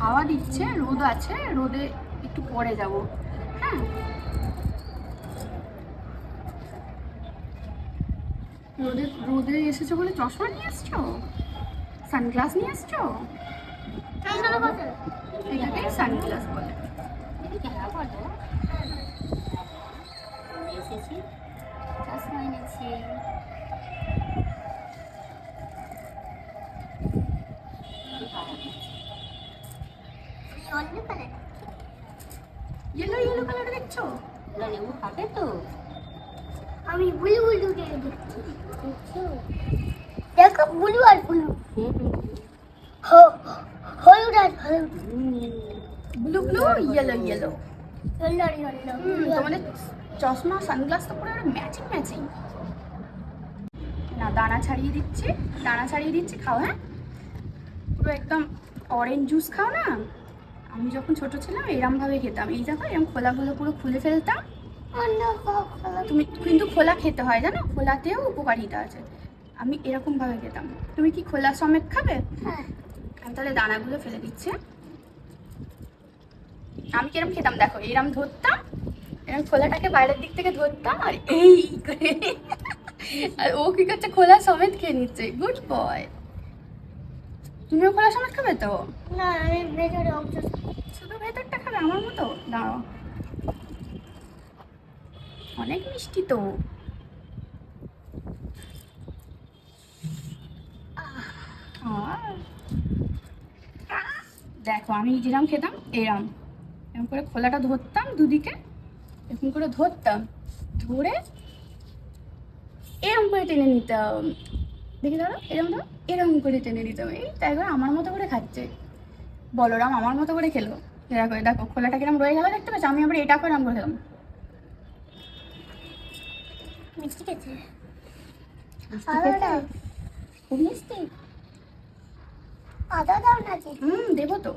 হাওয়া দিচ্ছে, রোদ আছে, রোদে একটু পরে যাব। হ্যাঁ? রোদে রোদে এসেছ বলে চশমা নিয়ে এসছো? সানগ্লাস নিয়ে এসছো? সানগ্লাস বলে। চশমা এনেছি অন্য কালার ইয়েলো ইয়েলো কালার দেখছ লেবু খাবে তো? আমি বুলু ব্লু দেখছি? দেখো ব্লু আর ব্লু। হলুদ আর হলুদ। ব্লু ব্লু ইয়েলো ইয়েলো তোমাদের চশমা সানগ্লাস তো পুরো ম্যাচিং ম্যাচিং না দানা ছাড়িয়ে দিচ্ছি। দানা ছাড়িয়ে দিচ্ছি খাও হ্যাঁ? পুরো একদম অরেঞ্জ জুস খাও না? আমি যখন ছোট ছিলাম এরম ভাবে খেতাম। এই দেখো এরম খোলাগুলো পুরো খুলে ফেলতাম। তুমি কিন্তু খোলা খেতে হয় জানো? খোলাতেও উপকারিতা আছে। আমি এরকম ভাবে খেতাম। তুমি কি খোলা সমেত খাবে? হ্যাঁ। আমি তাহলে দানাগুলো ফেলে দিচ্ছি। আমি কিরম খেতাম দেখো এরম ধরতাম এরম খোলাটাকে বাইরের দিক থেকে ধরতাম আর এই করে। আর ও কি করছে খোলা সমেত খেয়ে নিচ্ছে। গুড বয় তুমিও খোলা সমেত খাবে তো? না আমি ভেতরে শুধু ভেতরটা খাবে আমার মতো? দাঁড়াও। অনেক মিষ্টি তো। দেখো, আমি যেরকম খেতাম এরম এরকম করে খোলাটা ধরতাম দুদিকে, এরকম করে ধরতাম, ধরে এরম করে টেনে নিতাম। দেখি ধরো এরম ধরো এরম করে টেনে নিতাম। এই তাই করে আমার মতো করে খাচ্ছে। বলরাম আমার মতো করে খেলো। দেখো দেখো, খোলাটা কিরম রয়ে গেল দেখতে পাচ্ছ? আমি আবার এটা করে আমি খেলাম। মিষ্টি খেতে? খুব মিষ্টি। আদা দাও নাকি হুম দেবো তো।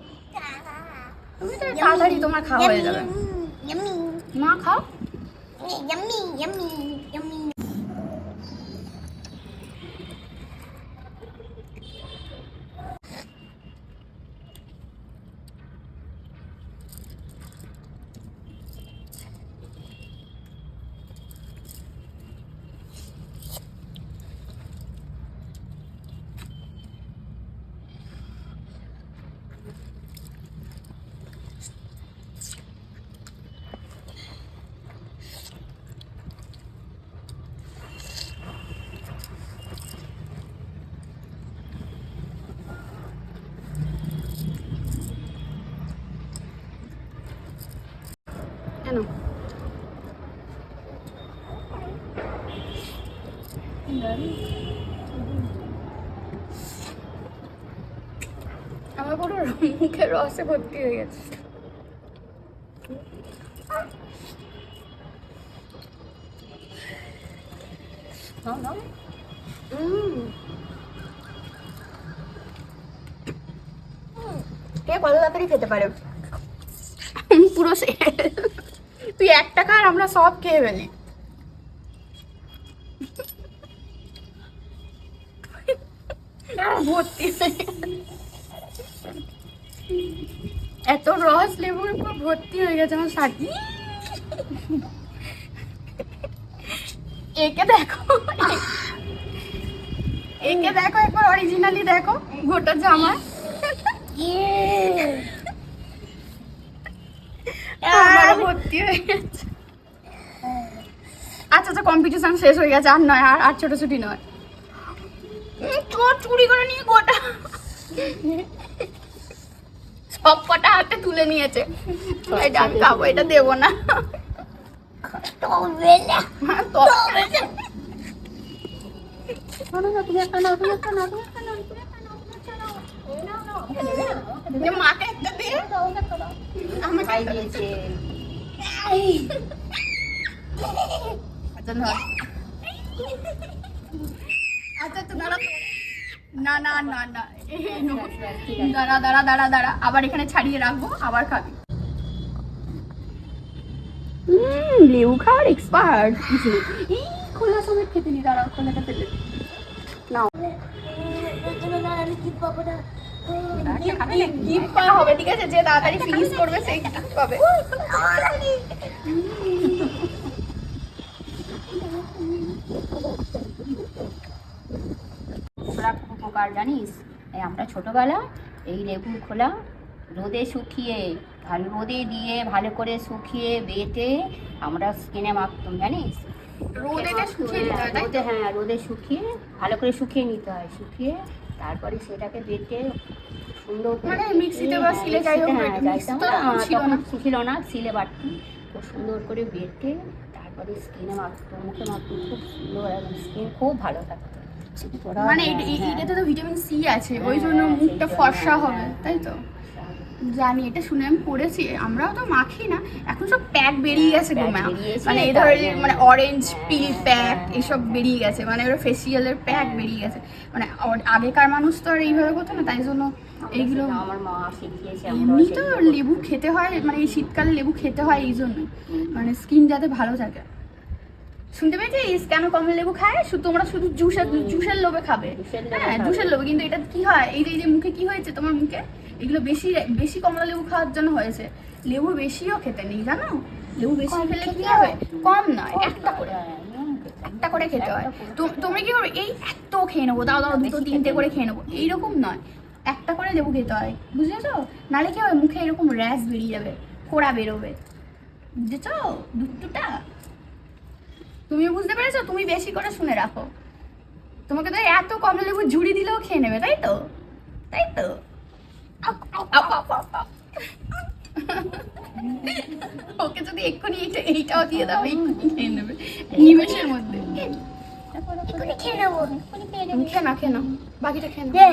তুমি তো তাড়াতাড়ি তোমার খাওয়া হয়ে যাবে। মা খাও। আমার পুরো মুখে রসে ভর্তি হয়ে গেছে। কত তাড়াতাড়ি খেতে পারে? পুরো তুই এক টাকা আর আমরা সব খেয়ে ফেলি। ভর্তি এত রস লেবুর উপর ভর্তি হয়ে গেছে আমার শাড়ি একে দেখো। একে দেখো একবার অরিজিনালি দেখো গোটা জামা। আমার ভর্তি হয়ে গেছে। আচ্ছা আচ্ছা কম্পিটিশন শেষ হয়ে গেছে আর নয় আর আর ছোটাছুটি নয়। চোর করে নিয়ে গোটা। সব কটা হাতে তুলে নিয়েছে। এটা আমি খাব, এটা দেবো না। আচ্ছা আচ্ছা আচ্ছা দাঁড়া তো। না না না না। দাঁড়া দাঁড়া দাঁড়া দাঁড়া। আবার এখানে ছাড়িয়ে রাখব আবার খাবি। হুম লেবু খাওয়ার এক্সপার্ট খোলা সময় খেতে নি দাঁড়াও খোলাটা ফেলে নাও? গিফট পাওয়া হবে ঠিক আছে? যে তাড়াতাড়ি ফিনিশ করবে সেই gift পাবে। উপকার জানিস এই আমরা ছোটবেলা এই লেবু খোলা রোদে শুকিয়ে ভালো রোদে দিয়ে ভালো করে শুকিয়ে বেটে আমরা স্কিনে মাখতাম জানিস হয় রোদে হ্যাঁ রোদে শুকিয়ে ভালো করে শুকিয়ে নিতে হয় শুকিয়ে তারপরে সেটাকে বেটে সুন্দর করে মানে মিক্সিতে বা হ্যাঁ, শিলে যাই হোক, হ্যাঁ। তখন ছিল না। ছিল না বাটতাম খুব সুন্দর করে বেটে তারপরে স্কিনে মাখতো মুখে মাখতো খুব সুন্দর স্কিন খুব ভালো থাকতো মানে হ্যাঁ, হ্যাঁ। এটাতে তো ভিটামিন সি আছে ওই জন্য মুখটা ফর্সা হবে তাই তো। জানি এটা শুনে আমি পড়েছি আমরাও তো মাখি না এখন সব প্যাক বেরিয়ে গেছে গো ম্যাম মানে এই ধরনের মানে অরেঞ্জ পিল প্যাক। এসব বেরিয়ে গেছে মানে ওরা ফেসিয়ালের প্যাক বেরিয়ে গেছে মানে আগেকার মানুষ তো আর এইভাবে করতো না তাই জন্য এইগুলো এমনি তো লেবু খেতে হয় মানে এই শীতকালে লেবু খেতে হয় এই জন্য মানে স্কিন যাতে ভালো থাকে শুনতে পেয়েছিস? কেন কমলা লেবু খায়? শুধু তোমরা শুধু জুসের জুসের লোভে খাবে। হ্যাঁ। জুসের লোভে। কিন্তু এটা কি হয়? এই যে এই যে মুখে কি হয়েছে তোমার মুখে? এগুলো বেশি বেশি কমলা লেবু খাওয়ার জন্য হয়েছে। লেবু বেশিও খেতে নেই জানো? লেবু বেশি খেলে কি হবে? কম নয় একটা করে। হ্যাঁ। একটা করে খেতে হয়। তোমরা কি করবে এই এত খেয়ে নেব। দাও দাও দুটো তিনটে করে খেয়ে নেব। এইরকম নয়। একটা করে লেবু খেতে হয়। বুঝেছ? নাহলে কি হবে? মুখে এরকম র্যাশ বেরিয়ে যাবে। ফোড়া বেরোবে। বুঝেছ? দুটোটা তুমিও বুঝতে পেরেছ? তুমি বেশি করে শুনে রাখো। তোমাকে তো এত কমলা লেবু ঝুড়ি দিলেও খেয়ে নেবে তাই তো? তাই তো। ওকে যদি এক্ষুনি এইটা এইটাও দিয়ে দাও এক্ষুনি খেয়ে নেবে। নিমেষের মধ্যে। খেয়ে নেব। খেয়ে খেয়ে না খেয়ে নাও। বাকিটা খেয়ে নাও।